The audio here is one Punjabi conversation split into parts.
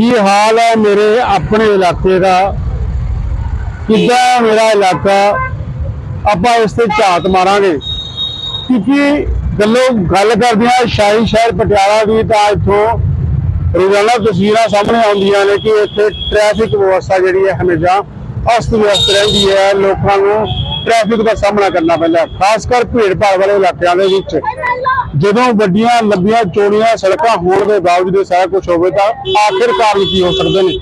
ਕੀ ਹਾਲ ਹੈ ਮੇਰੇ ਆਪਣੇ ਇਲਾਕੇ ਦਾ? ਕਿੱਦਾਂ ਮੇਰਾ ਇਲਾਕਾ? ਆਪਾਂ ਇਸ ਤੇ ਝਾਤ ਮਾਰਾਂਗੇ। ਕਿਉਂਕਿ ਗੱਲੋਂ ਗੱਲ ਕਰਦੇ ਆ ਸ਼ਾਹੀ ਸ਼ਹਿਰ, ਪਟਿਆਲਾ ਦੀ ਤਾਂ ਇੱਥੋਂ ਰੋਜ਼ਾਨਾ ਤਸਵੀਰਾਂ ਸਾਹਮਣੇ ਆਉਂਦੀਆਂ ਨੇ ਕਿ ਇੱਥੇ ਟ੍ਰੈਫਿਕ ਵਿਵਸਥਾ ਜਿਹੜੀ ਹੈ ਹਮੇਸ਼ਾ ਅਸਤ ਵਿਅਸਤ ਰਹਿੰਦੀ ਹੈ ਲੋਕਾਂ ਨੂੰ। ਟ੍ਰੈਫਿਕ ਦਾ ਸਾਹਮਣਾ ਕਰਨਾ ਪੈਂਦਾ। ਖਾਸ ਕਰ ਭੀੜ ਭਾੜ ਵਾਲੇ ਇਲਾਕਿਆਂ ਦੇ ਵਿੱਚ। ਜਦੋਂ ਵੱਡੀਆਂ ਲੰਬੀਆਂ ਚੌੜੀਆਂ ਸੜਕਾਂ ਹੋਣ ਦੇ ਬਾਵਜੂਦ ਇਹ ਸਾਰਾ ਕੁਝ ਹੋਵੇ ਤਾਂ ਆਖਿਰ ਕਾਰਨ ਕੀ ਹੋ ਸਕਦੇ ਨੇ?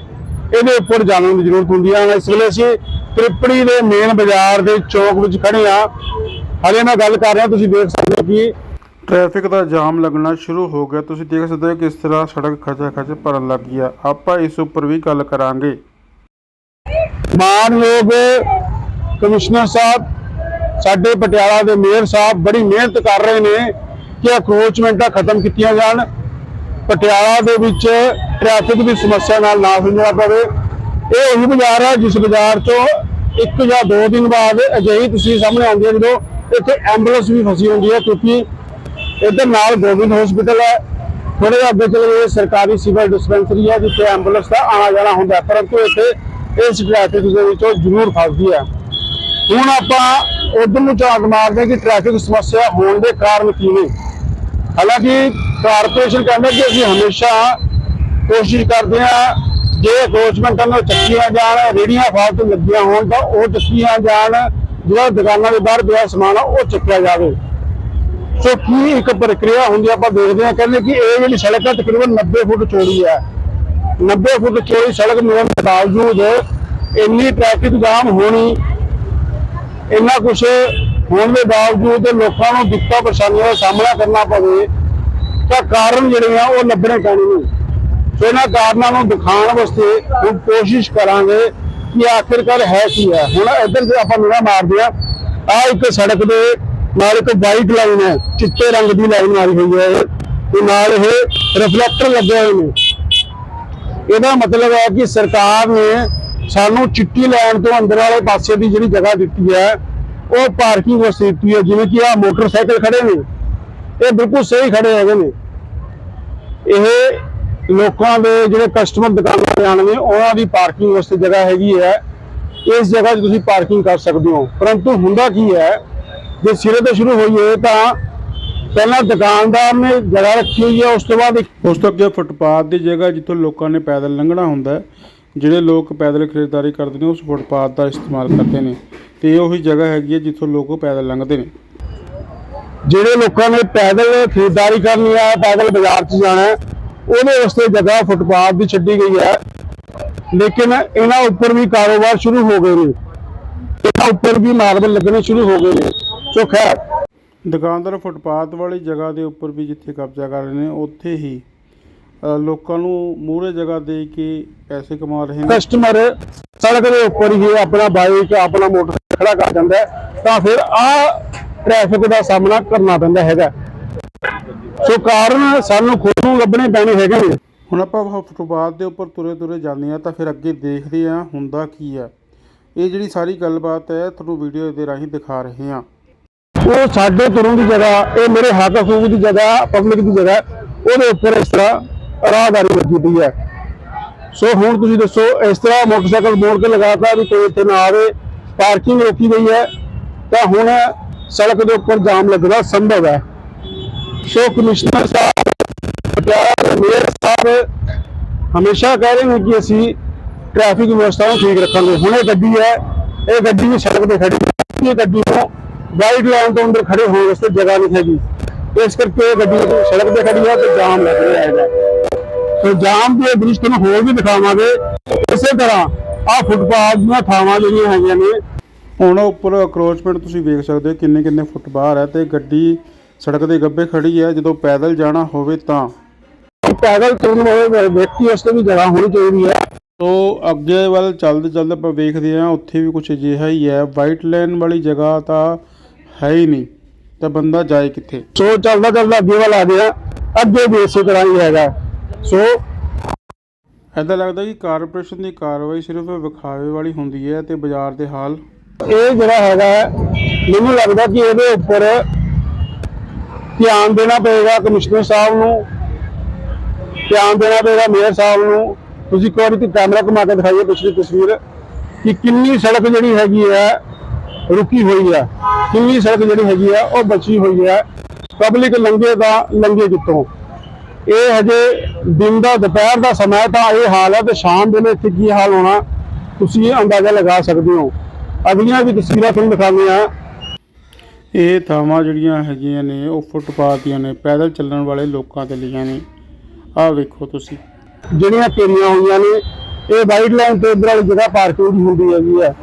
ਇਹਦੇ ਉੱਪਰ ਜਾਣਨ ਦੀ ਜ਼ਰੂਰਤ ਹੁੰਦੀ ਹੈ ਇਸ ਵੇਲੇ ਅਸੀਂ ਤ੍ਰਿਪੜੀ ਦੇ ਮੇਨ ਬਾਜ਼ਾਰ ਦੇ ਚੌਕ ਵਿੱਚ ਖੜੇ ਆ। ਹਲੇ ਮੈਂ ਗੱਲ ਕਰ ਰਿਹਾ ਤੁਸੀਂ ਦੇਖ ਸਕਦੇ ਹੋ ਕਿ ਟ੍ਰੈਫਿਕ ਦਾ ਜਾਮ ਲੱਗਣਾ ਸ਼ੁਰੂ ਹੋ ਗਿਆ। ਤੁਸੀਂ ਦੇਖ ਸਕਦੇ ਹੋ ਕਿਸ ਤਰ੍ਹਾਂ ਸੜਕ ਖਚਾ ਖਚ ਭਰਨ ਲੱਗ ਆ। ਆਪਾਂ ਇਸ ਉੱਪਰ ਵੀ ਗੱਲ ਕਰਾਂਗੇ। ਮਾਨਯੋਗ ਕਮਿਸ਼ਨਰ ਸਾਹਿਬ, ਸਾਡੇ ਪਟਿਆਲਾ ਦੇ ਮੇਅਰ ਸਾਹਿਬ ਬੜੀ ਮਿਹਨਤ ਕਰ ਰਹੇ ਨੇ ਕਿ ਅਕਰੋਚਮੈਂਟਾਂ ਖਤਮ ਕੀਤੀਆਂ ਜਾਣ। ਪਟਿਆਲਾ ਦੇ ਵਿੱਚ ਟ੍ਰੈਫਿਕ ਦੀ ਸਮੱਸਿਆ ਨਾਲ ਨਾ ਹੋਣਾ ਪਵੇ। ਇਹ ਉਹੀ ਬਾਜ਼ਾਰ ਹੈ ਜਿਸ ਬਾਜ਼ਾਰ ਚੋਂ ਇੱਕ ਜਾਂ ਦੋ ਦਿਨ ਬਾਅਦ ਅਜਿਹੀ ਤੁਸੀਂ ਸਾਹਮਣੇ ਆਉਂਦੀ ਹੈ ਜਦੋਂ ਇੱਥੇ ਐਂਬੂਲੈਂਸ ਵੀ ਫਸੀ ਹੁੰਦੀ ਹੈ ਕਿਉਂਕਿ ਇੱਧਰ ਨਾਲ ਗੋਬਿੰਦ ਹਸਪੀਟਲ ਹੈ। ਥੋੜੇ ਜਿਹਾ ਅੱਗੇ ਚਲੇ ਸਰਕਾਰੀ ਸਿਵਲ ਡਿਸਪੈਂਸਰੀ ਹੈ, ਜਿੱਥੇ ਐਂਬੂਲੈਂਸ ਦਾ ਆਣਾ ਜਾਣਾ ਹੁੰਦਾ ਪਰੰਤੂ ਇੱਥੇ ਇਸ ਟ੍ਰੈਫਿਕ ਦੇ ਵਿੱਚੋਂ ਜ਼ਰੂਰ ਫਸਦੀ ਹੈ ਹੁਣ ਆਪਾਂ ਉਧਰ ਨੂੰ ਝਾਕ ਮਾਰਦੇ ਹਾਂ ਕਿ ਟ੍ਰੈਫਿਕ ਸਮੱਸਿਆ ਹੋਣ ਦੇ ਕਾਰਨ ਕੀ ਨੇ। ਹਾਲਾਂਕਿ ਕਾਰਪੋਰੇਸ਼ਨ ਕਹਿੰਦਾ ਕਿ ਅਸੀਂ ਹਮੇਸ਼ਾ ਕੋਸ਼ਿਸ਼ ਕਰਦੇ ਹਾਂ, ਜੇ ਅਕਰੋਚਮੈਂਟਾਂ ਨੂੰ ਚੱਕੀਆਂ ਜਾਣ, ਰੇੜੀਆਂ ਫਾਲਤੂ ਲੱਗੀਆਂ ਹੋਣ ਤਾਂ ਉਹ ਚੱਕੀਆਂ ਜਾਣ, ਜਿਹੜਾ ਦੁਕਾਨਾਂ ਦੇ ਬਾਹਰ ਪਿਆ ਸਮਾਨ ਆ, ਉਹ ਚੱਕਿਆ ਜਾਵੇ। ਸੋ ਕੀ ਇੱਕ ਪ੍ਰਕਿਰਿਆ ਹੁੰਦੀ ਆਪਾਂ ਦੇਖਦੇ ਹਾਂ, ਕਹਿੰਦੇ ਕਿ ਇਹ ਜਿਹੜੀ ਸੜਕ ਹੈ ਤਕਰੀਬਨ 90 ਫੁੱਟ ਚੌੜੀ ਹੈ 90 ਫੁੱਟ ਚੌੜੀ ਸੜਕ ਮਿਲਣ ਦੇ ਬਾਵਜੂਦ ਇੰਨੀ ਟ੍ਰੈਫਿਕ ਜਾਮ ਹੋਣੀ ਇੰਨਾ ਕੁਛ ਹੋਣ ਦੇ ਬਾਵਜੂਦ ਲੋਕਾਂ ਨੂੰ ਦਿੱਕਤਾਂ ਪਰੇਸ਼ਾਨੀਆਂ ਦਾ ਸਾਹਮਣਾ ਕਰਨਾ ਪਵੇ, ਤਾਂ ਕਾਰਨ ਜਿਹੜੇ ਆ ਉਹ ਲੱਭਣੇ ਪੈਣੇ ਨੇ। ਸੋ ਇਹਨਾਂ ਕਾਰਨਾਂ ਨੂੰ ਦਿਖਾਉਣ ਵਾਸਤੇ ਹੁਣ ਕੋਸ਼ਿਸ਼ ਕਰਾਂਗੇ ਕਿ ਆਖਿਰਕਾਰ ਹੈ ਕੀ ਹੈ ਹੁਣ ਇੱਧਰ ਜੇ ਆਪਾਂ ਨਿਗਾਹ ਮਾਰਦੇ ਆ ਆ ਇੱਕ ਸੜਕ ਦੇ ਨਾਲ ਇੱਕ ਵਾਈਟ ਲਾਈਨ ਹੈ, ਚਿੱਟੇ ਰੰਗ ਦੀ ਲਾਈਨ ਮਾਰੀ ਹੋਈ ਹੈ ਤੇ ਨਾਲ ਇਹ ਰਿਫਲੈਕਟਰ ਲੱਗੇ ਹੋਏ ਨੇ। ਇਹਦਾ ਮਤਲਬ ਹੈ ਕਿ ਸਰਕਾਰ ਨੇ ਸਾਨੂੰ ਚਿੱਟੀ ਲਾਈਨ ਤੋਂ ਅੰਦਰ ਵਾਲੇ ਪਾਸੇ ਦੀ ਜਿਹੜੀ ਜਗ੍ਹਾ ਦਿੱਤੀ ਹੈ ਉਹ ਪਾਰਕਿੰਗ ਵਾਸਤੇ ਦਿੱਤੀ ਹੈ, ਜਿਵੇਂ ਕਿ ਆ ਮੋਟਰਸਾਈਕਲ ਖੜੇ ਨੇ, ਇਹ ਬਿਲਕੁਲ ਸਹੀ ਖੜੇ ਹੈਗੇ ਨੇ। ਇਹ ਲੋਕਾਂ ਦੇ ਜਿਹੜੇ ਕਸਟਮਰ ਦੁਕਾਨਾਂ ਤੇ ਆਉਣਗੇ ਉਹਨਾਂ ਦੀ ਪਾਰਕਿੰਗ ਵਾਸਤੇ ਜਗ੍ਹਾ ਹੈਗੀ ਹੈ। ਇਸ ਜਗ੍ਹਾ 'ਚ ਤੁਸੀਂ ਪਾਰਕਿੰਗ ਕਰ ਸਕਦੇ ਹੋ। ਪਰੰਤੂ ਹੁੰਦਾ ਕੀ ਹੈ, ਜੇ ਸਿਰੇ ਤੋਂ ਸ਼ੁਰੂ ਹੋਈ ਹੋਏ ਤਾਂ ਪਹਿਲਾਂ ਦੁਕਾਨਦਾਰ ਨੇ ਜਗ੍ਹਾ ਰੱਖੀ ਹੋਈ ਹੈ, ਉਸ ਤੋਂ ਬਾਅਦ ਉਸ ਤੋਂ ਅੱਗੇ ਫੁੱਟਪਾਥ ਦੀ ਜਗ੍ਹਾ ਜਿੱਥੋਂ ਲੋਕਾਂ ਨੇ ਪੈਦਲ ਲੰਘਣਾ ਹੁੰਦਾ ਜਿਹੜੇ ਲੋਕ ਪੈਦਲ ਖਰੀਦਦਾਰੀ ਕਰਦੇ ਨੇ, ਉਸ ਫੁੱਟਪਾਥ ਦਾ ਇਸਤੇਮਾਲ ਕਰਦੇ ਨੇ। ਤੇ ਉਹੀ ਜਗ੍ਹਾ ਹੈਗੀ ਹੈ ਜਿੱਥੋਂ ਲੋਕ ਪੈਦਲ ਲੰਘਦੇ ਨੇ। ਜਿਹੜੇ ਲੋਕਾਂ ਨੇ ਪੈਦਲ ਖਰੀਦਦਾਰੀ ਕਰਨੀ ਹੈ ਪੈਦਲ ਬਾਜ਼ਾਰ 'ਚ ਜਾਣਾ ਉਹਦੇ ਵਾਸਤੇ ਜਗ੍ਹਾ ਫੁੱਟਪਾਥ ਦੀ ਛੱਡੀ ਗਈ ਹੈ। ਲੇਕਿਨ ਇਹਨਾਂ ਉੱਪਰ ਵੀ ਕਾਰੋਬਾਰ ਸ਼ੁਰੂ ਹੋ ਗਏ ਨੇ। ਇਹਨਾਂ ਉੱਪਰ ਵੀ ਮਾਰਬਲ ਲੱਗਣੇ ਸ਼ੁਰੂ ਹੋ ਗਏ ਨੇ। ਸੋ ਖੈਰ ਦੁਕਾਨਦਾਰ ਫੁੱਟਪਾਥ ਵਾਲੀ ਜਗ੍ਹਾ ਦੇ ਉੱਪਰ ਵੀ ਜਿੱਥੇ ਕਬਜ਼ਾ ਕਰ ਰਹੇ ਨੇ ਉੱਥੇ ਹੀ ਲੋਕਾਂ ਨੂੰ ਮੂਹਰੇ ਜਗ੍ਹਾ ਦੇ ਕੇ ਪੈਸੇ ਕਮਾ ਰਹੇ ਨੇ। ਕਸਟਮਰ ਸੜਕ ਦੇ ਉੱਪਰ ਹੀ ਆਪਣਾ ਬਾਈਕ ਆਪਣਾ ਮੋਟਰਸਾਈਕਲ ਖੜਾ ਕਰ ਜਾਂਦਾ ਹੈ, ਤਾਂ ਫਿਰ ਆ ਟ੍ਰੈਫਿਕ ਦਾ ਸਾਹਮਣਾ ਕਰਨਾ ਪੈਂਦਾ ਹੈਗਾ। ਸੋ ਕਾਰਨ ਸਾਨੂੰ ਖੁਦ ਨੂੰ ਲੱਭਣੇ ਪੈਣੇ ਹੈਗੇ ਨੇ। ਹੁਣ ਆਪਾਂ ਫੁੱਟਪਾਥ ਦੇ ਉੱਪਰ ਤੁਰੇ ਤੁਰੇ ਜਾਂਦੇ ਆ ਤਾਂ ਫਿਰ ਅੱਗੇ ਦੇਖਦੇ ਆ ਹੁੰਦਾ ਕੀ ਆ ਇਹ ਜਿਹੜੀ ਸਾਰੀ ਗੱਲਬਾਤ ਹੈ ਤੁਹਾਨੂੰ ਵੀਡੀਓ ਦੇ ਰਾਹੀਂ ਦਿਖਾ ਰਹੇ ਆ ਉਹ ਸਾਡੇ ਤੁਰਨ ਦੀ ਜਗ੍ਹਾ ਇਹ ਮੇਰੇ ਹੱਕ ਹਕੂਕ ਦੀ ਜਗ੍ਹਾ ਪਬਲਿਕ ਦੀ ਜਗ੍ਹਾ ਉਹਦੇ ਉੱਪਰ ਇਸ ਤਰ੍ਹਾਂ ਰਾਹਦਾਰੀ ਲੱਗੀ ਪਈ ਹੈ। ਸੋ ਹੁਣ ਤੁਸੀਂ ਦੱਸੋ ਇਸ ਤਰ੍ਹਾਂ ਮੋਟਰਸਾਈਕਲ ਮੋੜ ਕੇ ਲਗਾਤਾ ਵੀ ਕੋਈ ਇੱਥੇ ਨਾ ਆਵੇ ਪਾਰਕਿੰਗ ਰੋਕੀ ਗਈ ਹੈ, ਤਾਂ ਹੁਣ ਸੜਕ ਦੇ ਉੱਪਰ ਜਾਮ ਲੱਗਣਾ ਸੰਭਵ ਹੈ। ਸੋ ਕਮਿਸ਼ਨਰ ਸਾਹਿਬ ਪਟਿਆਲਾ ਦੇ ਮੇਅਰ ਸਾਹਿਬ ਹਮੇਸ਼ਾ ਕਹਿ ਰਹੇ ਨੇ ਕਿ ਅਸੀਂ ਟ੍ਰੈਫਿਕ ਵਿਵਸਥਾ ਨੂੰ ਠੀਕ ਰੱਖਾਂਗੇ। ਹੁਣ ਇਹ ਗੱਡੀ ਹੈ, ਇਹ ਗੱਡੀ ਵੀ ਸੜਕ ਤੇ ਖੜੀ ਹੈ। ਇਹ ਗੱਡੀ ਨੂੰ ਵਾਈਟ ਲਾਈਨ ਤੋਂ ਅੰਦਰ ਖੜੇ ਹੋਣ ਵਾਸਤੇ ਜਗ੍ਹਾ ਨਹੀਂ ਹੈਗੀ। ਇਸ ਕਰਕੇ ਇਹ ਗੱਡੀ ਸੜਕ ਤੇ ਖੜੀ ਹੈ ਤੇ ਜਾਮ ਲੱਗ ਰਿਹਾ ਹੈਗਾ। ਸੋ ਜਾਮ ਦੇ ਦ੍ਰਿਸ਼ ਨੂੰ ਹੋਰ ਵੀ ਦਿਖਾਵਾਂਗੇ। ਇਸੇ ਤਰ੍ਹਾਂ ਆਹ ਫੁੱਟਪਾਥ ਦੀਆਂ ਥਾਵਾਂ ਜਿਹੜੀਆਂ ਹੈਗੀਆਂ ਨੇ ਹੁਣ ਉੱਪਰ ਅਕਰੋਚਮੈਂਟ ਤੁਸੀਂ ਵੇਖ ਸਕਦੇ ਹੋ ਕਿੰਨੇ ਕਿੰਨੇ ਫੁੱਟ ਬਾਹਰ ਹੈ ਤੇ ਗੱਡੀ ਸੜਕ ਦੇ ਗੱਬੇ ਖੜੀ ਹੈ ਜਦੋਂ ਪੈਦਲ ਜਾਣਾ ਹੋਵੇ ਤਾਂ। ਪੈਦਲ ਤੁਰਨ ਵਾਲੇ ਵਿਅਕਤੀ ਵਾਸਤੇ ਵੀ ਜਗ੍ਹਾ ਹੋਣੀ ਚਾਹੀਦੀ ਹੈ। ਤੋ ਅੱਗੇ ਵੱਲ ਚੱਲਦੇ ਚੱਲਦੇ ਆਪਾਂ ਵੇਖਦੇ ਹਾਂ ਉੱਥੇ ਵੀ ਕੁਝ ਅਜਿਹਾ ਹੀ ਹੈ। ਵਾਈਟ ਲਾਈਨ ਵਾਲੀ ਜਗ੍ਹਾ ਤਾਂ ਹੈ ਹੀ ਨਹੀਂ। ਤਾਂ ਬੰਦਾ ਜਾਏ ਕਿੱਥੇ? ਸੋ ਚੱਲਦਾ ਚੱਲਦਾ ਅੱਗੇ ਵੱਲ ਆ ਗਿਆ। ਅੱਗੇ ਵੀ ਇਸੇ ਤਰ੍ਹਾਂ ਹੀ ਹੈਗਾ। ਸੋ ਐਦਾਂ ਲੱਗਦਾ ਕਿ ਕਾਰਪੋਰੇਸ਼ਨ ਦੀ ਕਾਰਵਾਈ ਸਿਰਫ ਵਿਖਾਵੇ ਵਾਲੀ ਹੁੰਦੀ ਹੈ ਤੇ ਬਾਜ਼ਾਰ ਦੇ ਹਾਲ ਇਹ ਜਿਹੜਾ ਹੈਗਾ ਹੈ, ਮੈਨੂੰ ਲੱਗਦਾ ਕਿ ਇਹਦੇ ਉੱਪਰ ਧਿਆਨ ਦੇਣਾ ਪਏਗਾ ਕਮਿਸ਼ਨਰ ਸਾਹਿਬ ਨੂੰ। ਧਿਆਨ ਦੇਣਾ ਪਏਗਾ ਮੇਅਰ ਸਾਹਿਬ ਨੂੰ। ਤੁਸੀਂ ਇੱਕ ਤੇ ਕੈਮਰਾ ਘੁਮਾ ਕੇ ਦਿਖਾਈਏ ਪਿਛਲੀ ਤਸਵੀਰ ਕਿ ਕਿੰਨੀ ਸੜਕ ਜਿਹੜੀ ਹੈਗੀ ਹੈ ਰੁਕੀ ਹੋਈ ਹੈ। ਕਿੰਨੀ ਸੜਕ ਜਿਹੜੀ ਹੈਗੀ ਹੈ ਉਹ ਬਚੀ ਹੋਈ ਹੈ। ਪਬਲਿਕ ਲੰਘੇ ਦਾ ਲੰਘੇ ਕਿੱਥੋਂ? ਇਹ ਹਜੇ ਦਿਨ ਦਾ ਦੁਪਹਿਰ ਦਾ ਸਮਾਂ ਤਾਂ ਇਹ ਹਾਲ ਹੈ ਤੇ ਸ਼ਾਮ ਵੇਲੇ ਇੱਥੇ ਕੀ ਹਾਲ ਹੋਣਾ ਤੁਸੀਂ ਅੰਦਾਜ਼ਾ ਲਗਾ ਸਕਦੇ ਹੋ। ਅਗਲੀਆਂ ਵੀ ਤਸਵੀਰਾਂ ਤੁਹਾਨੂੰ ਦਿਖਾਉਂਦੇ ਆ ਇਹ ਥਾਵਾਂ ਜਿਹੜੀਆਂ ਹੈਗੀਆਂ ਨੇ ਉਹ ਫੁੱਟਪਾਥ ਦੀਆਂ ਨੇ ਪੈਦਲ ਚੱਲਣ ਵਾਲੇ ਲੋਕਾਂ ਦੇ ਲਈਆਂ ਨੇ। ਆਹ ਵੇਖੋ ਤੁਸੀਂ। ਜਿਹੜੀਆਂ ਘੇਰੀਆਂ ਹੋਈਆਂ ਨੇ ਇਹ ਵਾਈਟ ਲਾਈਨ ਤੇ ਇਧਰ ਵਾਲੀ ਜਗ੍ਹਾ ਪਾਰਕਿੰਗ ਹੁੰਦੀ ਹੈਗੀ ਹੈ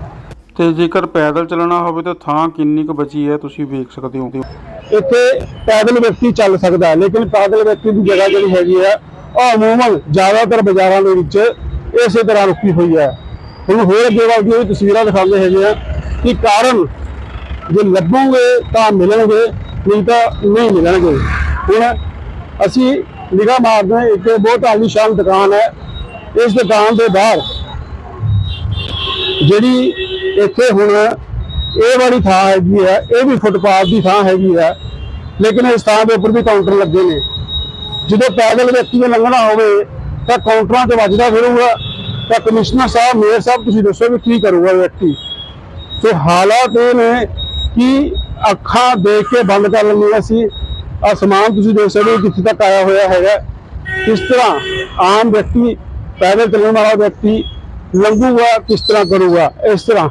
ਤੇ ਜੇਕਰ ਪੈਦਲ ਚੱਲਣਾ ਹੋਵੇ ਤਾਂ ਥਾਂ ਕਿੰਨੀ ਕੁ ਬਚੀ ਹੈ ਤੁਸੀਂ ਵੇਖ ਸਕਦੇ ਹੋ। ਇੱਥੇ ਪੈਦਲ ਵਿਅਕਤੀ ਚੱਲ ਸਕਦਾ ਹੈ ਲੇਕਿਨ ਪੈਦਲ ਵਿਅਕਤੀ ਦੀ ਜਗ੍ਹਾ ਜਿਹੜੀ ਹੈਗੀ ਹੈ ਉਹ ਅਮੂਮਨ ਜ਼ਿਆਦਾਤਰ ਬਾਜ਼ਾਰਾਂ ਦੇ ਵਿੱਚ ਇਸੇ ਤਰ੍ਹਾਂ ਰੁਕੀ ਹੋਈ ਹੈ। ਹੁਣ ਹੋਰ ਅੱਗੇ ਵੱਲ ਦੀ ਤਸਵੀਰਾਂ ਦਿਖਾਉਂਦੇ ਹੈਗੇ ਆ ਕਿ ਕਾਰਨ ਜੇ ਲੱਭੂਗੇ ਤਾਂ ਮਿਲਣਗੇ, ਨਹੀਂ ਤਾਂ ਨਹੀਂ ਮਿਲਣਗੇ। ਹੁਣ ਅਸੀਂ ਨਿਗਾਹ ਮਾਰਦੇ ਹਾਂ ਇੱਕ ਬਹੁਤ ਆਲੀਸ਼ਾਨ ਦੁਕਾਨ ਹੈ। ਇਸ ਦੁਕਾਨ ਦੇ ਬਾਹਰ ਜਿਹੜੀ ਇੱਥੇ ਹੁਣ ਇਹ ਵਾਲੀ ਥਾਂ ਹੈਗੀ ਹੈ, ਇਹ ਵੀ ਫੁੱਟਪਾਥ ਦੀ ਥਾਂ ਹੈਗੀ ਹੈ, ਲੇਕਿਨ ਇਸ ਥਾਂ ਦੇ ਉੱਪਰ ਵੀ ਕਾਊਂਟਰ ਲੱਗੇ ਨੇ। ਜਦੋਂ ਪੈਦਲ ਵਿਅਕਤੀ ਨੇ ਲੰਘਣਾ ਹੋਵੇ ਤਾਂ ਕਾਊਂਟਰਾਂ ਤੇ ਵੱਜਦਾ ਫਿਰੂਗਾ। ਤਾਂ ਕਮਿਸ਼ਨਰ ਸਾਹਿਬ, ਮੇਅਰ ਸਾਹਿਬ, ਤੁਸੀਂ ਦੱਸੋ ਵੀ ਕੀ ਕਰੂਗਾ ਵਿਅਕਤੀ? ਤੇ ਹਾਲਾਤ ਇਹ ਨੇ ਕਿ ਅੱਖਾਂ ਦੇਖ ਕੇ ਬੰਦ ਕਰ ਲੈਂਦੀਆਂ ਸੀ। ਆ ਸਮਾਨ ਤੁਸੀਂ ਦੇਖ ਸਕਦੇ ਹੋ ਕਿੱਥੇ ਤੱਕ ਆਇਆ ਹੋਇਆ ਹੈਗਾ। ਕਿਸ ਤਰ੍ਹਾਂ ਆਮ ਵਿਅਕਤੀ, ਪੈਦਲ ਚੱਲਣ ਵਾਲਾ ਵਿਅਕਤੀ ਲੰਘੂਗਾ, ਕਿਸ ਤਰ੍ਹਾਂ ਕਰੂਗਾ? ਇਸ ਤਰ੍ਹਾਂ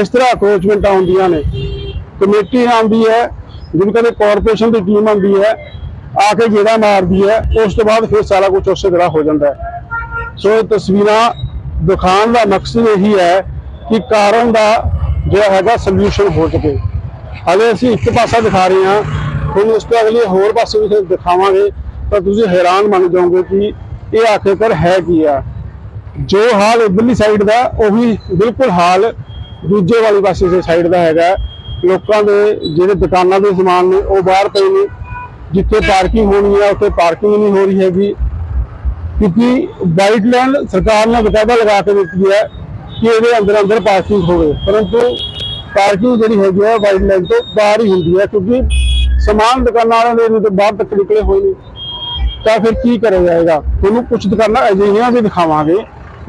ਇਸ ਤਰ੍ਹਾਂ ਅਪਰੋਚਮੈਂਟਾਂ ਆਉਂਦੀਆਂ ਨੇ। ਕਮੇਟੀ ਆਉਂਦੀ ਹੈ ਜਿਹਨੂੰ ਕਹਿੰਦੇ ਕਾਰਪੋਰੇਸ਼ਨ ਦੀ ਟੀਮ ਆਉਂਦੀ ਹੈ। ਆ ਕੇ ਜਿਹੜਾ ਮਾਰਦੀ ਹੈ, ਉਸ ਤੋਂ ਬਾਅਦ ਫਿਰ ਸਾਰਾ ਕੁਝ ਉਸੇ ਤਰ੍ਹਾਂ ਹੋ ਜਾਂਦਾ ਹੈ। ਸੋ ਇਹ ਤਸਵੀਰਾਂ ਦਿਖਾਉਣ ਦਾ ਮਕਸਦ ਇਹੀ ਹੈ ਕਿ ਕਾਰਨ ਦਾ ਜਿਹੜਾ ਹੈਗਾ ਸੋਲੂਸ਼ਨ ਹੋ ਸਕੇ। ਹਾਲੇ ਅਸੀਂ ਇੱਕ ਪਾਸਾ ਦਿਖਾ ਰਹੇ ਹਾਂ। ਹੁਣ ਉਸ ਤੋਂ ਅਗਲੇ ਹੋਰ ਪਾਸੇ ਵੀ ਫਿਰ ਦਿਖਾਵਾਂਗੇ। ਤਾਂ ਤੁਸੀਂ ਹੈਰਾਨ ਮੰਨ ਜਾਓਗੇ ਕਿ ਇਹ ਆਖਿਰਕਾਰ ਹੈ ਕੀ ਆ। ਜੋ ਹਾਲ ਇਧਰਲੀ ਸਾਈਡ ਦਾ, ਉਹੀ ਬਿਲਕੁਲ ਹਾਲ ਦੂਜੇ ਵਾਲੀ ਪਾਸੇ ਦੇ ਸਾਈਡ ਦਾ ਹੈਗਾ। ਲੋਕਾਂ ਦੇ ਜਿਹੜੇ ਦੁਕਾਨਾਂ ਦੇ ਸਮਾਨ ਨੇ, ਉਹ ਬਾਹਰ ਪਏ ਨੇ। ਜਿੱਥੇ ਪਾਰਕਿੰਗ ਹੋਣੀ ਹੈ ਉੱਥੇ ਪਾਰਕਿੰਗ ਨਹੀਂ ਹੋ ਰਹੀ ਹੈਗੀ। ਕਿਉਂਕਿ ਵਾਈਟ ਲਾਈਨ ਸਰਕਾਰ ਨੇ ਬਕਾਇਦਾ ਲਗਾ ਕੇ ਦਿੱਤੀ ਹੈ ਕਿ ਇਹਦੇ ਅੰਦਰ ਅੰਦਰ ਪਾਰਕਿੰਗ ਹੋਵੇ। ਪਰੰਤੂ ਪਾਰਕਿੰਗ ਜਿਹੜੀ ਹੈਗੀ ਹੈ ਵਾਈਟ ਲਾਈਨ ਤੋਂ ਬਾਹਰ ਹੀ ਹੁੰਦੀ ਹੈ ਕਿਉਂਕਿ ਸਮਾਨ ਦੁਕਾਨਾਂ ਵਾਲਿਆਂ ਦੇ ਇਹਦੇ ਬਾਹਰ ਤੱਕ ਨਿਕਲੇ ਹੋਏ ਨੇ। ਤਾਂ ਫਿਰ ਕੀ ਕਰਿਆ ਜਾਏਗਾ? ਤੁਹਾਨੂੰ ਕੁਝ ਦੁਕਾਨਾਂ ਅਜਿਹੀਆਂ ਵੀ ਦਿਖਾਵਾਂਗੇ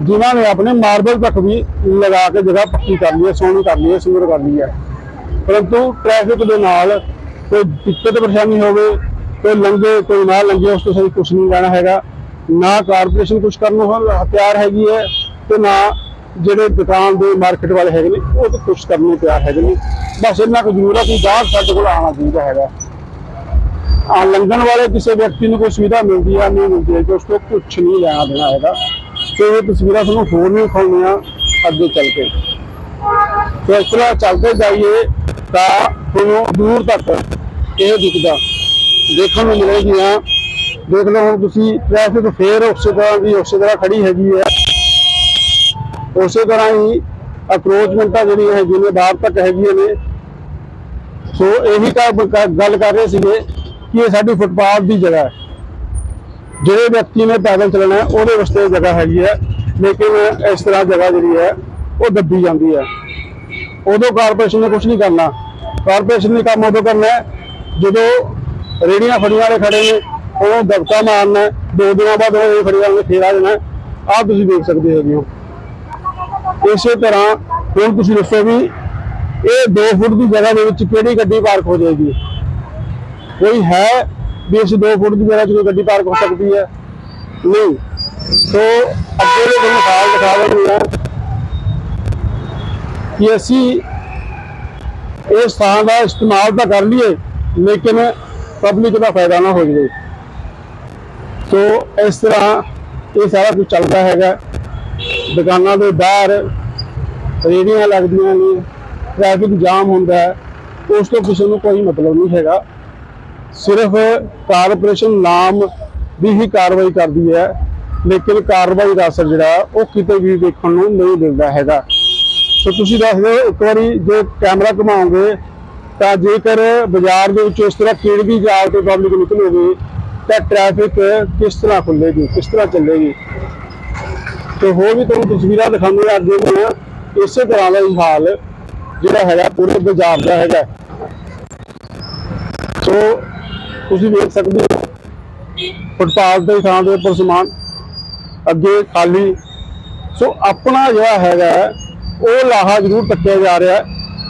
ਜਿਨ੍ਹਾਂ ਨੇ ਆਪਣੇ ਮਾਰਬਲ ਤੱਕ ਵੀ ਲਗਾ ਕੇ ਜਗ੍ਹਾ ਪੱਕੀ ਕਰ ਲਈ ਹੈ, ਸੋਹਣੀ ਕਰ ਲਈ ਹੈ, ਸੁੰਦਰ ਕਰ ਲਈ ਹੈ। ਪਰੰਤੂ ਟ੍ਰੈਫਿਕ ਦੇ ਨਾਲ ਕੋਈ ਦਿੱਕਤ ਪਰੇਸ਼ਾਨੀ ਹੋਵੇ, ਕੋਈ ਲੰਘੇ, ਕੋਈ ਨਾ ਲੰਘੇ, ਉਸ ਤੋਂ ਸਹੀ ਕੁਝ ਨਹੀਂ ਰਹਿਣਾ ਹੈਗਾ। ਨਾ ਕਾਰਪੋਰੇਸ਼ਨ ਕੁਝ ਕਰਨ ਨੂੰ ਹੁਣ ਤਿਆਰ ਹੈਗੀ ਹੈ ਤੇ ਨਾ ਜਿਹੜੇ ਦੁਕਾਨ ਦੇ ਮਾਰਕੀਟ ਵਾਲੇ ਹੈਗੇ ਨੇ, ਉਹ ਤਾਂ ਕੁਝ ਕਰਨ ਨੂੰ ਤਿਆਰ ਹੈਗੇ ਨੇ। ਬਸ ਇੰਨਾ ਕੁ ਜ਼ਰੂਰ ਹੈ ਕਿ ਗਾਹਕ ਸਾਡੇ ਕੋਲ ਆਉਣਾ ਚਾਹੀਦਾ ਹੈਗਾ। ਆ ਲੰਘਣ ਵਾਲੇ ਕਿਸੇ ਵਿਅਕਤੀ ਨੂੰ ਕੋਈ ਸੁਵਿਧਾ ਮਿਲਦੀ ਆ, ਨਹੀਂ ਮਿਲਦੀ ਹੈ ਕਿ ਉਸ ਤੋਂ ਕੁਝ ਨਹੀਂ ਲੈਣਾ ਦੇਣਾ ਹੈਗਾ। ਤੇ ਇਹ ਤਸਵੀਰਾਂ ਤੁਹਾਨੂੰ ਹੋਰ ਵੀ ਦਿਖਾਉਂਦੇ ਅੱਗੇ ਚੱਲ ਕੇ। ਤੇ ਇਸ ਤਰ੍ਹਾਂ ਚੱਲਦੇ ਜਾਈਏ ਤਾਂ ਤੁਹਾਨੂੰ ਦੂਰ ਤੱਕ ਇਹ ਦਿਖਦਾ ਦੇਖਣ ਨੂੰ ਮਿਲੇਗੀਆਂ ਦੇਖ ਲਓ ਹੁਣ ਤੁਸੀਂ ਟ੍ਰੈਫਿਕ ਫੇਰ ਉਸੇ ਤਰ੍ਹਾਂ ਦੀ, ਉਸੇ ਤਰ੍ਹਾਂ ਖੜੀ ਹੈਗੀ ਹੈ। ਉਸੇ ਤਰ੍ਹਾਂ ਹੀ ਅਕਰੋਚਮੈਂਟਾਂ ਜਿਹੜੀਆਂ ਹੈਗੀਆਂ ਨੇ, ਬਾਹਰ ਤੱਕ ਹੈਗੀਆਂ ਨੇ। ਸੋ ਇਹੀ ਤਾਂ ਗੱਲ ਕਰ ਰਹੇ ਸੀਗੇ ਕਿ ਇਹ ਸਾਡੀ ਫੁੱਟਪਾਥ ਦੀ ਜਗ੍ਹਾ ਹੈ। ਜਿਹੜੇ ਵਿਅਕਤੀ ਨੇ ਪੈਦਲ ਚੱਲਣਾ ਹੈ, ਉਹਦੇ ਵਾਸਤੇ ਜਗ੍ਹਾ ਹੈਗੀ ਹੈ। ਲੇਕਿਨ ਇਸ ਤਰ੍ਹਾਂ ਜਗ੍ਹਾ ਜਿਹੜੀ ਹੈ, ਉਹ ਦੱਬੀ ਜਾਂਦੀ ਹੈ। ਉਦੋਂ ਕਾਰਪੋਰੇਸ਼ਨ ਨੇ ਕੁਝ ਨਹੀਂ ਕਰਨਾ। ਕਾਰਪੋਰੇਸ਼ਨ ਨੇ ਕੰਮ ਉਦੋਂ ਕਰਨਾ ਜਦੋਂ ਰੇੜੀਆਂ ਫੜੀਆਂ ਵਾਲੇ ਖੜੇ ਨੇ ਉਹ ਦਬਕਾ ਮਾਰਨਾ ਦੋ ਦਿਨਾਂ ਬਾਅਦ ਉਹ ਰੇੜੀ ਫੜੀ ਵਾਲੇ ਨੇ ਫੇਰ ਆ ਜਾਣਾ ਆਹ ਤੁਸੀਂ ਦੇਖ ਸਕਦੇ ਹੈਗੇ ਹੋ ਇਸੇ ਤਰ੍ਹਾਂ ਹੁਣ ਤੁਸੀਂ ਦੱਸੋ ਵੀ ਇਹ 2 ਫੁੱਟ ਦੀ ਜਗ੍ਹਾ ਦੇ ਵਿੱਚ ਕਿਹੜੀ ਗੱਡੀ ਪਾਰਕ ਹੋ ਜਾਏਗੀ? ਕੋਈ ਹੈ ਵੀ ਇਸ 2 ਫੁੱਟ ਦੀ ਜਗ੍ਹਾ 'ਚ ਕੋਈ ਗੱਡੀ ਪਾਰਕ ਹੋ ਸਕਦੀ ਹੈ? ਨਹੀਂ। ਸੋ, ਅੱਗੇ ਦੇ ਤੁਹਾਨੂੰ ਹਾਲ ਦਿਖਾ ਦਿੰਦੇ ਹਾਂ ਕਿ ਅਸੀਂ ਇਸ ਥਾਂ ਦਾ ਇਸਤੇਮਾਲ ਤਾਂ ਕਰ ਲਈਏ, ਲੇਕਿਨ ਪਬਲਿਕ ਦਾ ਫਾਇਦਾ ਨਾ ਹੋ ਜਾਵੇ। ਸੋ ਇਸ ਤਰ੍ਹਾਂ ਇਹ ਸਾਰਾ ਕੁਝ ਚੱਲਦਾ ਹੈਗਾ। ਦੁਕਾਨਾਂ ਦੇ ਬਾਹਰ ਰੇੜੀਆਂ ਲੱਗਦੀਆਂ ਨੇ ਟ੍ਰੈਫਿਕ ਜਾਮ ਹੁੰਦਾ ਹੈ, ਉਸ ਤੋਂ ਕਿਸੇ ਨੂੰ ਕੋਈ ਮਤਲਬ ਨਹੀਂ ਹੈਗਾ। ਸਿਰਫ ਕਾਰਪੋਰੇਸ਼ਨ ਨਾਮ ਦੀ ਹੀ ਕਾਰਵਾਈ ਕਰਦੀ ਹੈ, ਲੇਕਿਨ ਕਾਰਵਾਈ ਦਾ ਅਸਰ ਜਿਹੜਾ ਉਹ ਕਿਤੇ ਵੀ ਦੇਖਣ ਨੂੰ ਨਹੀਂ ਮਿਲਦਾ ਹੈਗਾ। ਸੋ ਤੁਸੀਂ ਦੱਸ ਦਿਓ ਇੱਕ ਵਾਰੀ ਜੇ ਕੈਮਰਾ ਘੁਮਾਓਗੇ, ਤਾਂ ਜੇਕਰ ਬਾਜ਼ਾਰ ਦੇ ਵਿੱਚ ਇਸ ਤਰ੍ਹਾਂ ਕਿਹੜੀ ਜਾਲ ਤੇ ਪਬਲਿਕ ਨਿਕਲੋਗੇ ਤਾਂ ਟ੍ਰੈਫਿਕ ਕਿਸ ਤਰ੍ਹਾਂ ਖੁੱਲੇਗੀ, ਕਿਸ ਤਰ੍ਹਾਂ ਚੱਲੇਗੀ? ਤੇ ਹੋਰ ਵੀ ਤੁਹਾਨੂੰ ਤਸਵੀਰਾਂ ਦਿਖਾਉਂਦੇ ਆ ਅੱਗੇ ਦੀਆਂ ਇਸੇ ਤਰ੍ਹਾਂ ਦਾ ਹੀ ਹਾਲ ਜਿਹੜਾ ਹੈਗਾ ਪੂਰੇ ਬਾਜ਼ਾਰ ਦਾ ਹੈਗਾ। ਸੋ ਤੁਸੀਂ ਵੇਖ ਸਕਦੇ ਹੋ, ਫੁੱਟਪਾਥ ਦੇ ਥਾਂ ਦੇ ਉੱਪਰ ਸਮਾਨ, ਅੱਗੇ ਖਾਲੀ। ਸੋ ਆਪਣਾ ਜਿਹੜਾ ਹੈਗਾ, ਉਹ ਲਾਹਾ ਜ਼ਰੂਰ ਟੱਕਿਆ ਜਾ ਰਿਹਾ,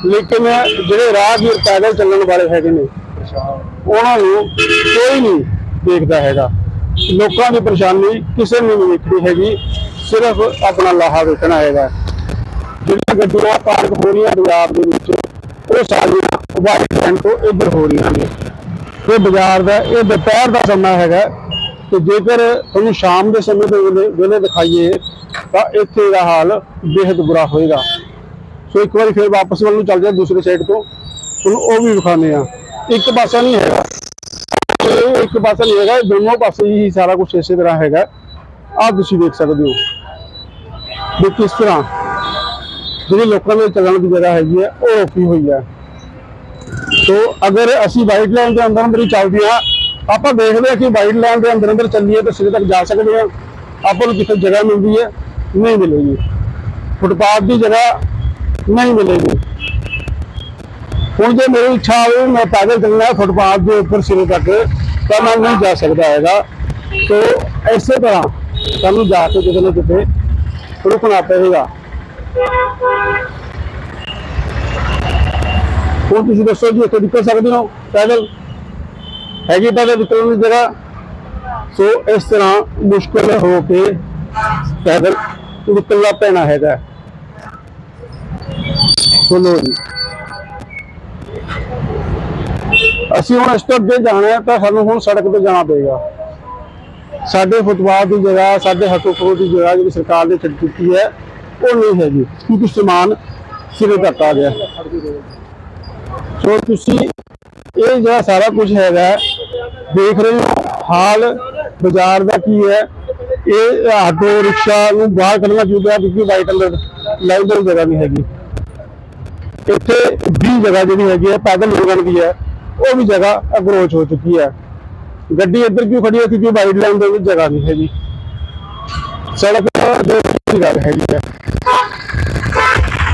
ਲੇਕਿਨ ਜਿਹੜੇ ਰਾਹਗੀਰ ਪੈਦਲ ਚੱਲਣ ਵਾਲੇ ਹੈਗੇ ਨੇ, ਉਹਨਾਂ ਨੂੰ ਕੋਈ ਨਹੀਂ ਦੇਖਦਾ ਹੈਗਾ। ਲੋਕਾਂ ਦੀ ਪਰੇਸ਼ਾਨੀ ਕਿਸੇ ਨੂੰ ਨਹੀਂ ਵੇਖਣੀ ਹੈਗੀ, ਸਿਰਫ ਆਪਣਾ ਲਾਹਾ ਵੇਖਣਾ ਹੈਗਾ। ਜਿਹੜੀਆਂ ਗੱਡੀਆਂ ਪਾਰਕ ਹੋ ਰਹੀਆਂ ਬਾਜ਼ਾਰ ਦੇ ਵਿੱਚ, ਉਹ ਸਾਰੀਆਂ ਵਾਈਟ ਲਾਈਨ ਤੋਂ ਇੱਧਰ ਹੋ ਰਹੀਆਂ ਨੇ। ਇਹ ਬਾਜ਼ਾਰ ਦਾ, ਇਹ ਦੁਪਹਿਰ ਦਾ ਸਮਾਂ ਹੈਗਾ। ਤੇ ਜੇਕਰ ਤੁਹਾਨੂੰ ਸ਼ਾਮ ਦੇ ਸਮੇਂ ਦੇ ਵੇਲੇ ਦਿਖਾਈਏ, ਤਾਂ ਇੱਥੇ ਦਾ ਹਾਲ ਬੇहद ਬੁਰਾ ਹੋਏਗਾ। ਸੋ ਇੱਕ ਵਾਰੀ ਫਿਰ ਵਾਪਸ ਵੱਲ ਨੂੰ ਚੱਲ ਜਾ ਦੂਸਰੇ ਸਾਈਡ ਤੋਂ। ਤੁਹਾਨੂੰ ਉਹ ਵੀ ਵਿਖਾਉਂਦੇ ਆ ਇੱਕ ਪਾਸਾ ਨਹੀਂ ਹੈਗਾ। ਇੱਕ ਪਾਸਾ ਨਹੀਂ ਹੈਗਾ ਇਹ ਦੋਨੋਂ ਪਾਸੇ ਹੀ ਸਾਰਾ ਕੁਝ ਇਸੇ ਤਰ੍ਹਾਂ ਹੈਗਾ। ਆਹ ਤੁਸੀਂ ਦੇਖ ਸਕਦੇ ਹੋ ਵੀ ਕਿਸ ਤਰ੍ਹਾਂ ਜਿਹੜੀ ਲੋਕਾਂ ਦੇ ਚੱਲਣ ਦੀ ਜਗ੍ਹਾ ਹੈਗੀ ਹੈ, ਉਹ ਰੋਕੀ ਹੋਈ ਹੈ। ਸੋ ਅਗਰ ਅਸੀਂ ਵਾਈਟ ਲਾਈਨ ਦੇ ਅੰਦਰ ਅੰਦਰ ਹੀ ਚੱਲਦੇ ਹਾਂ, ਆਪਾਂ ਦੇਖਦੇ ਹਾਂ ਕਿ ਵਾਈਟ ਲਾਈਨ ਦੇ ਅੰਦਰ ਅੰਦਰ ਚੱਲੀਏ ਤਾਂ ਸਿਰੇ ਤੱਕ ਜਾ ਸਕਦੇ ਹਾਂ। ਆਪਾਂ ਨੂੰ ਕਿੱਥੇ ਜਗ੍ਹਾ ਮਿਲਦੀ ਹੈ, ਨਹੀਂ ਮਿਲੇਗੀ। ਫੁੱਟਪਾਥ ਦੀ ਜਗ੍ਹਾ ਨਹੀਂ ਮਿਲੇਗੀ। ਹੁਣ ਜੇ ਮੇਰੀ ਇੱਛਾ ਹੋਵੇ, ਮੈਂ ਪੈਦਲ ਚੱਲਣਾ ਹੈ ਫੁੱਟਪਾਥ ਦੇ ਉੱਪਰ ਸਿਰੇ ਤੱਕ। ਤਾਂ ਮੈਂ ਨਹੀਂ ਜਾ ਸਕਦਾ ਹੈਗਾ। ਸੋ ਇਸੇ ਤਰ੍ਹਾਂ ਸਾਨੂੰ ਜਾ ਕੇ ਕਿਤੇ ਨਾ ਕਿਤੇ ਰੁਕਣਾ ਪਏਗਾ। ਹੁਣ ਤੁਸੀਂ ਦੱਸੋ ਜੀ, ਇੱਥੇ ਨਿਕਲ ਸਕਦੇ ਹੋ ਪੈਦਲ? ਹੈਗੀ ਪੈਦਲ ਨਿਕਲਣ ਦੀ ਜਗ੍ਹਾ? ਸੋ ਇਸ ਤਰ੍ਹਾਂ ਮੁਸ਼ਕਲ ਹੋ ਕੇ ਪੈਦਲ ਨਿਕਲਣਾ ਪੈਣਾ ਹੈਗਾ। ਸੁਣੋ ਜੀ। ਅਸੀਂ ਹੁਣ ਇਸ ਤੋਂ ਅੱਗੇ ਜਾਣਾ ਹੈ ਤਾਂ ਸਾਨੂੰ ਹੁਣ ਸੜਕ ਤੇ ਜਾਣਾ ਪਏਗਾ। ਸਾਡੇ ਫੁੱਟਪਾਥ ਦੀ ਜਗ੍ਹਾ, ਸਾਡੇ ਹੱਥੋਂ ਹਕੂਕ ਦੀ ਜਗ੍ਹਾ ਜਿਹੜੀ ਸਰਕਾਰ ਨੇ ਛੱਡ ਦਿੱਤੀ ਹੈ, ਉਹ ਨਹੀਂ ਹੈਗੀ। ਕਿਉਂਕਿ ਸਮਾਨ ਸਿਰੇ ਤੱਕ ਆ ਗਿਆ। ਸੋ ਤੁਸੀਂ ਇਹ ਜਿਹੜਾ ਸਾਰਾ ਕੁਝ ਹੈਗਾ, ਦੇਖ ਰਹੇ ਹੋ, ਹਾਲ ਬਾਜ਼ਾਰ ਦਾ ਕੀ ਹੈ। ਇਹ ਆਟੋ ਰਿਕਸ਼ਾ ਨੂੰ ਬਾਹਰ ਕੱਢਣਾ ਚਾਹੀਦਾ ਕਿਉਂਕਿ ਵਾਈਟ ਲਾਈਨ ਦੀ ਜਗ੍ਹਾ ਨਹੀਂ ਹੈਗੀ। ਇੱਥੇ ਵੀ ਜਗ੍ਹਾ ਜਿਹੜੀ ਹੈਗੀ ਹੈ, ਪੈਦਲ ਲੰਘਣ ਦੀ ਹੈ। ਉਹ ਵੀ ਜਗ੍ਹਾ ਅਗਰੋਚ ਹੋ ਚੁੱਕੀ ਹੈ। ਗੱਡੀ ਇੱਧਰ ਕਿਉਂ ਖੜੀ ਹੈ? ਕਿਉਂਕਿ ਵਾਈਟ ਲਾਈਨ ਦੇ ਵਿੱਚ ਜਗ੍ਹਾ ਨਹੀਂ ਹੈਗੀ। ਸੜਕ ਦੇ ਗੱਲ ਹੈਗੀ ਹੈ।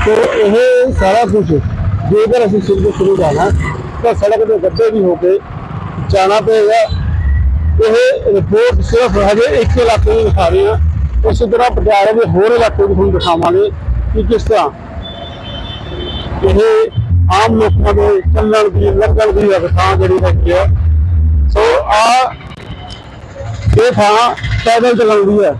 ਤੋ ਇਹ ਸਾਰਾ ਕੁਝ, ਜੇਕਰ ਅਸੀਂ ਸਿਰ ਤੋਂ ਸ਼ੁਰੂ ਜਾਣਾ, ਤਾਂ ਸੜਕ ਦੇ ਗੱਡੇ ਵੀ ਹੋ ਕੇ ਜਾਣਾ ਪਏਗਾ। ਇਹ ਰਿਪੋਰਟ ਸਿਰਫ ਹਜੇ ਇੱਕ ਇਲਾਕੇ ਨੂੰ ਦਿਖਾ ਰਹੀ ਹਾਂ। ਉਸੇ ਤਰ੍ਹਾਂ ਪਟਿਆਲੇ ਦੇ ਹੋਰ ਇਲਾਕੇ ਦੀ ਤੁਹਾਨੂੰ ਦਿਖਾਵਾਂਗੇ ਕਿ ਕਿਸ ਤਰ੍ਹਾਂ ਇਹ ਆਮ ਲੋਕਾਂ ਦੇ ਚੱਲਣ ਦੀ ਲੰਘਣ ਦੀ ਅਵਸਥਾ ਜਿਹੜੀ ਹੈਗੀ ਹੈ ਸੋ ਆ ਇਹ ਥਾਂ ਪੈਦਲ ਚੱਲਣ ਦੀ ਹੈ।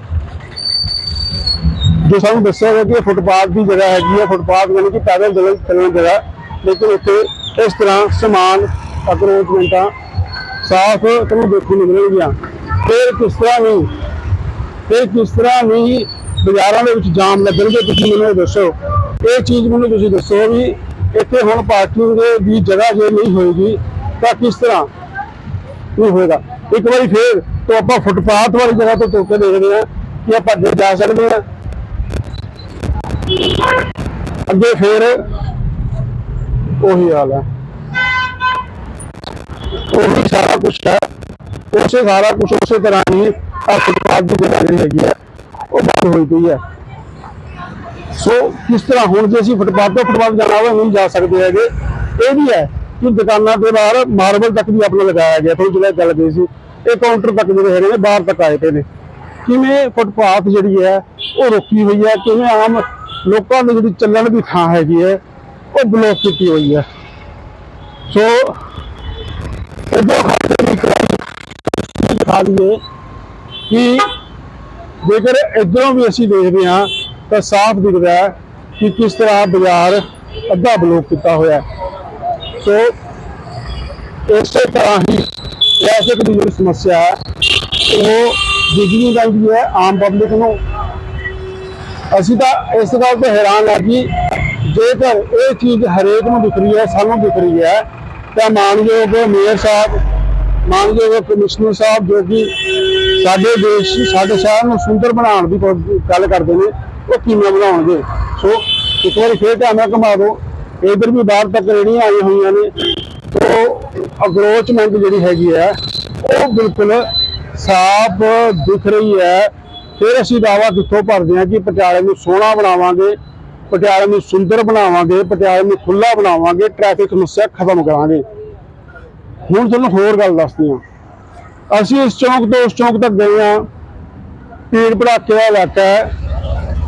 ਜੋ ਸਾਨੂੰ ਦੱਸਿਆ ਗਿਆ ਕਿ ਇਹ ਫੁੱਟਪਾਥ ਦੀ ਜਗ੍ਹਾ ਹੈਗੀ ਹੈ ਫੁੱਟਪਾਥ ਯਾਨੀ ਕਿ ਪੈਦਲ ਚੱਲਣ ਚੱਲਣ ਜਗ੍ਹਾ। ਲੇਕਿਨ ਇੱਥੇ ਇਸ ਤਰ੍ਹਾਂ ਸਮਾਨ ਅਕਰੋਚਮੈਂਟਾਂ ਸਾਫ਼ ਤੁਹਾਨੂੰ ਦੇਖਣ ਨੂੰ ਮਿਲਣਗੀਆਂ। ਫਿਰ ਕਿਸ ਤਰ੍ਹਾਂ ਨਹੀਂ ਫਿਰ ਕਿਸ ਤਰ੍ਹਾਂ ਨਹੀਂ ਬਾਜ਼ਾਰਾਂ ਦੇ ਵਿੱਚ ਜਾਮ ਲੱਗਣਗੇ, ਤੁਸੀਂ ਮੈਨੂੰ ਇਹ ਦੱਸੋ। ਇਹ ਚੀਜ਼ ਮੈਨੂੰ ਤੁਸੀਂ ਦੱਸੋ ਵੀ ਇੱਥੇ ਹੁਣ ਪਾਰਕਿੰਗ ਦੀ ਜਗ੍ਹਾ ਜੇ ਨਹੀਂ ਹੋਏਗੀ ਤਾਂ ਕਿਸ ਤਰ੍ਹਾਂ ਨਹੀਂ ਹੋਏਗਾ? ਇੱਕ ਵਾਰੀ ਫੇਰ ਤੋਂ ਆਪਾਂ ਫੁੱਟਪਾਥ ਵਾਲੀ ਜਗ੍ਹਾ ਤੋਂ ਤੁਰ ਕੇ ਦੇਖਦੇ ਹਾਂ ਕਿ ਆਪਾਂ ਅੱਗੇ ਜਾ ਸਕਦੇ ਹਾਂ। ਅੱਗੇ ਫੇਰ ਉਹੀ ਹਾਲ ਹੈ। ਉਹੀ ਸਾਰਾ ਕੁਝ ਹੈ। ਉਸੇ ਸਾਰਾ ਕੁਝ ਉਸੇ ਤਰ੍ਹਾਂ ਹੀ ਆ ਫੁੱਟਪਾਥ ਦੀ ਜਗ੍ਹਾ ਜਿਹੜੀ ਹੈਗੀ ਹੈ, ਉਹ ਬੰਦ ਹੋਈ ਪਈ ਹੈ। ਸੋ ਕਿਸ ਤਰ੍ਹਾਂ ਹੁਣ ਜੇ ਅਸੀਂ ਫੁੱਟਪਾਥ ਤੋਂ ਫੁੱਟਪਾਥ ਜਾਣਾ ਹੋਵੇ ਨਹੀਂ ਜਾ ਸਕਦੇ ਹੈਗੇ। ਇਹ ਵੀ ਹੈ ਕਿ ਦੁਕਾਨਾਂ ਦੇ ਬਾਹਰ ਮਾਰਬਲ ਤੱਕ ਵੀ ਆਪਣਾ ਲਗਾਇਆ ਗਿਆ। ਥੋੜੀ ਜਿਹੜਾ ਗੱਲ ਗਈ ਸੀ, ਇਹ ਕਾਊਂਟਰ ਤੱਕ ਜਿਹੜੇ ਹੈਗੇ ਨੇ, ਬਾਹਰ ਤੱਕ ਆਏ ਪਏ ਨੇ। ਕਿਵੇਂ ਫੁੱਟਪਾਥ ਜਿਹੜੀ ਹੈ, ਉਹ ਰੋਕੀ ਹੋਈ ਹੈ? ਕਿਵੇਂ ਆਮ ਲੋਕਾਂ ਦੀ ਜਿਹੜੀ ਚੱਲਣ ਦੀ ਥਾਂ ਹੈਗੀ ਹੈ, ਉਹ ਬਲੌਕ ਕੀਤੀ ਹੋਈ ਹੈ? ਸੋ ਇਹਦੇ ਖਾਤੇ ਵੀ ਕਰਾਈ ਦਿਖਾ ਦਈਏ ਕਿ ਜੇਕਰ ਇਧਰੋਂ ਵੀ ਅਸੀਂ ਦੇਖਦੇ ਹਾਂ ਤਾਂ ਸਾਫ਼ ਦਿਖਦਾ ਹੈ ਕਿ ਕਿਸ ਤਰ੍ਹਾਂ ਬਾਜ਼ਾਰ ਅੱਧਾ ਬਲੋਕ ਕੀਤਾ ਹੋਇਆ ਹੈ। ਸੋ ਇਸੇ ਤਰ੍ਹਾਂ ਹੀ ਟ੍ਰੈਫਿਕ ਦੀ ਜਿਹੜੀ ਸਮੱਸਿਆ ਹੈ, ਉਹ ਬਿਜਲੀ ਚਾਹੀਦੀ ਹੈ ਆਮ ਪਬਲਿਕ ਨੂੰ। ਅਸੀਂ ਤਾਂ ਇਸ ਗੱਲ ਤੇ ਹੈਰਾਨ ਆ ਕਿ ਜੇਕਰ ਇਹ ਚੀਜ਼ ਹਰੇਕ ਨੂੰ ਦਿਖ ਰਹੀ ਹੈ ਸਾਨੂੰ ਦਿਖ ਰਹੀ ਹੈ, ਤਾਂ ਮਾਨਯੋਗ ਮੇਅਰ ਸਾਹਿਬ, ਮਾਨਯੋਗ ਕਮਿਸ਼ਨਰ ਸਾਹਿਬ ਜੋ ਕਿ ਸਾਡੇ ਦੇਸ਼, ਸਾਡੇ ਸ਼ਹਿਰ ਨੂੰ ਸੁੰਦਰ ਬਣਾਉਣ ਦੀ ਬਹੁਤ ਗੱਲ ਕਰਦੇ ਨੇ ਉਹ ਕਿਵੇਂ ਬਣਾਉਣਗੇ? ਸੋ, ਇੱਕ ਵਾਰੀ ਫੇਰ ਧਿਆਨ ਘੁਮਾ ਦਿਓ। ਇਧਰ ਵੀ ਬਾਹਰ ਤੱਕ ਰੇੜੀਆਂ ਆਈਆਂ ਹੋਈਆਂ ਨੇ। ਉਹ ਅਗਰੋਚਮੈਂਟ ਜਿਹੜੀ ਹੈਗੀ ਹੈ, ਉਹ ਬਿਲਕੁਲ ਸਾਫ਼ ਦਿਖ ਰਹੀ ਹੈ। ਫਿਰ ਅਸੀਂ ਦਾਵਾ ਕਿੱਥੋਂ ਭਰਦੇ ਹਾਂ ਕਿ ਪਟਿਆਲੇ ਨੂੰ ਸੋਹਣਾ ਬਣਾਵਾਂਗੇ, ਪਟਿਆਲੇ ਨੂੰ ਸੁੰਦਰ ਬਣਾਵਾਂਗੇ, ਪਟਿਆਲੇ ਨੂੰ ਖੁੱਲਾ ਬਣਾਵਾਂਗੇ ਟ੍ਰੈਫਿਕ ਸਮੱਸਿਆ ਖਤਮ ਕਰਾਂਗੇ। ਹੁਣ ਤੁਹਾਨੂੰ ਹੋਰ ਗੱਲ ਦੱਸਦੀ ਹਾਂ। ਅਸੀਂ ਇਸ ਚੌਂਕ ਤੋਂ ਉਸ ਚੌਂਕ ਤੱਕ ਗਏ ਹਾਂ। ਭੀੜ ਭੜਾਕੇ ਦਾ ਇਲਾਕਾ ਹੈ।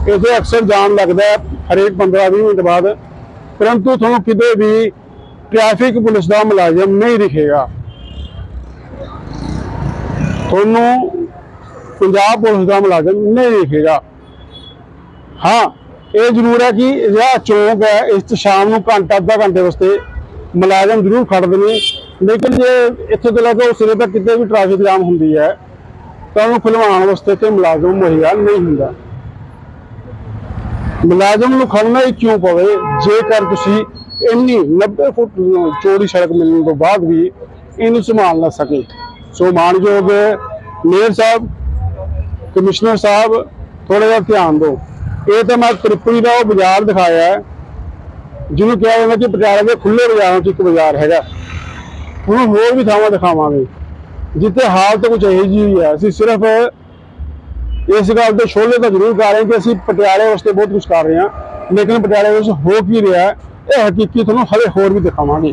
ਇੱਥੇ ਅਕਸਰ ਜਾਮ ਲੱਗਦਾ ਹੈ, ਹਰੇਕ 15-20 ਮਿੰਟ ਬਾਅਦ। ਪਰੰਤੂ ਤੁਹਾਨੂੰ ਕਿਤੇ ਵੀ ਟ੍ਰੈਫਿਕ ਪੁਲਿਸ ਦਾ ਮੁਲਾਜ਼ਮ ਨਹੀਂ ਦਿਖੇਗਾ। ਤੁਹਾਨੂੰ ਪੰਜਾਬ ਪੁਲਿਸ ਦਾ ਮੁਲਾਜ਼ਮ ਨਹੀਂ ਦਿਖੇਗਾ। ਹਾਂ, ਇਹ ਜ਼ਰੂਰ ਹੈ ਕਿ ਜਿਹੜਾ ਚੌਂਕ ਹੈ, ਇਸ 'ਚ ਸ਼ਾਮ ਨੂੰ ਘੰਟਾ, ਅੱਧਾ ਘੰਟੇ ਵਾਸਤੇ ਮੁਲਾਜ਼ਮ ਜ਼ਰੂਰ ਖੜਦੇ ਨੇ। ਲੇਕਿਨ ਜੇ ਇੱਥੇ ਤੋਂ ਲੈ ਕੇ ਉਸ ਸਿਰੇ ਤੱਕ ਕਿਤੇ ਵੀ ਟ੍ਰੈਫਿਕ ਜਾਮ ਹੁੰਦੀ ਹੈ, ਤਾਂ ਉਹਨੂੰ ਖੁਲਵਾਉਣ ਵਾਸਤੇ ਤੇ ਮੁਲਾਜ਼ਮ ਮੁਹੱਈਆ ਨਹੀਂ ਹੁੰਦਾ। ਮੁਲਾਜ਼ਮ ਨੂੰ ਖੜਨਾ ਹੀ ਕਿਉਂ ਪਵੇ? ਜੇਕਰ ਤੁਸੀਂ ਇੰਨੀ 90 ਫੁੱਟ ਚੌੜੀ ਸੜਕ ਮਿਲਣ ਤੋਂ ਬਾਅਦ ਵੀ ਇਹਨੂੰ ਸੰਭਾਲ ਨਾ ਸਕੇ। ਸੋ ਮਾਨਯੋਗ ਮੇਅਰ ਸਾਹਿਬ, ਕਮਿਸ਼ਨਰ ਸਾਹਿਬ ਥੋੜਾ ਜਿਹਾ ਧਿਆਨ ਦਿਓ। ਇਹ ਤਾਂ ਮੈਂ ਤ੍ਰਿਪੜੀ ਦਾ ਉਹ ਬਾਜ਼ਾਰ ਦਿਖਾਇਆ ਹੈ, ਜਿਹਨੂੰ ਕਿਹਾ ਜਾਂਦਾ ਕਿ ਪਟਿਆਲੇ ਦੇ ਖੁੱਲੇ ਬਾਜ਼ਾਰਾਂ 'ਚ ਇੱਕ ਬਾਜ਼ਾਰ ਹੈਗਾ। ਹੁਣ ਹੋਰ ਵੀ ਥਾਵਾਂ ਦਿਖਾਵਾਂਗੇ, ਜਿੱਥੇ ਹਾਲਤ ਕੁਝ ਇਹੋ ਜਿਹੀ ਹੈ। ਅਸੀਂ ਸਿਰਫ ਇਸ ਗੱਲ ਤੇ ਸ਼ੋਲੇ ਤਾਂ ਜ਼ਰੂਰ ਕਰ ਰਹੇ ਹਾਂ ਕਿ ਅਸੀਂ ਪਟਿਆਲੇ ਵਾਸਤੇ ਬਹੁਤ ਕੁਝ ਕਰ ਰਹੇ ਹਾਂ, ਲੇਕਿਨ ਪਟਿਆਲੇ ਵਿੱਚ ਹੋ ਕੀ ਰਿਹਾ, ਇਹ ਹਕੀਕੀ ਤੁਹਾਨੂੰ ਹਲੇ ਹੋਰ ਵੀ ਦਿਖਾਵਾਂਗੇ।